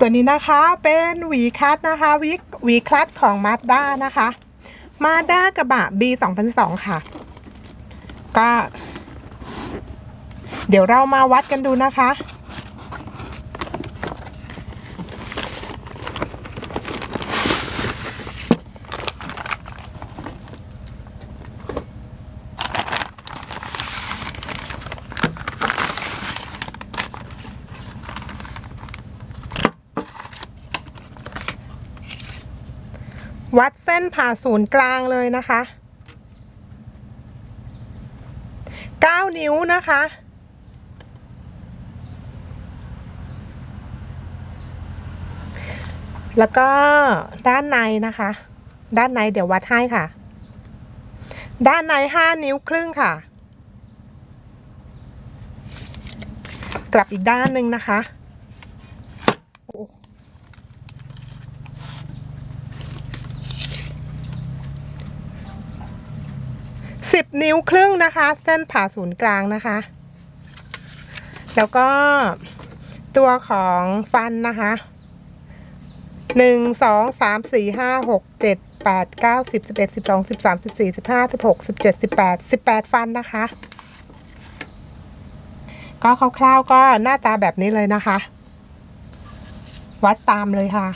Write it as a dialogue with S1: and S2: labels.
S1: ตัวนี้นะคะเป็นหวีคัทนะคะวิกหวีคัทของมาด้านะคะมาด้ากระบะ B 2002ค่ะ ก็ เดี๋ยวเรามาวัดกันดูนะคะ วัดเส้นผ่าศูนย์กลางเลยนะคะ 9 นิ้วนะคะ แล้วก็ด้านในนะคะ ด้านในเดี๋ยววัดให้ค่ะ ด้านใน 5 นิ้วครึ่งค่ะ กลับอีกด้านหนึ่งนะคะ สิบนิ้วครึ่งนะคะ เส้นผ่าศูนย์กลางนะคะ แล้วก็ตัวของฟันนะคะหนึ่งสองสามสี่ห้าหกเจ็ดแปดเก้าสิบสิบเอ็ดสิบสองสิบสามสิบสี่สิบห้าสิบหกสิบเจ็ดสิบแปดสิบแปดฟันนะคะ ก็คร่าวๆก็หน้าตาแบบนี้เลยนะคะ วัดตามเลยค่ะ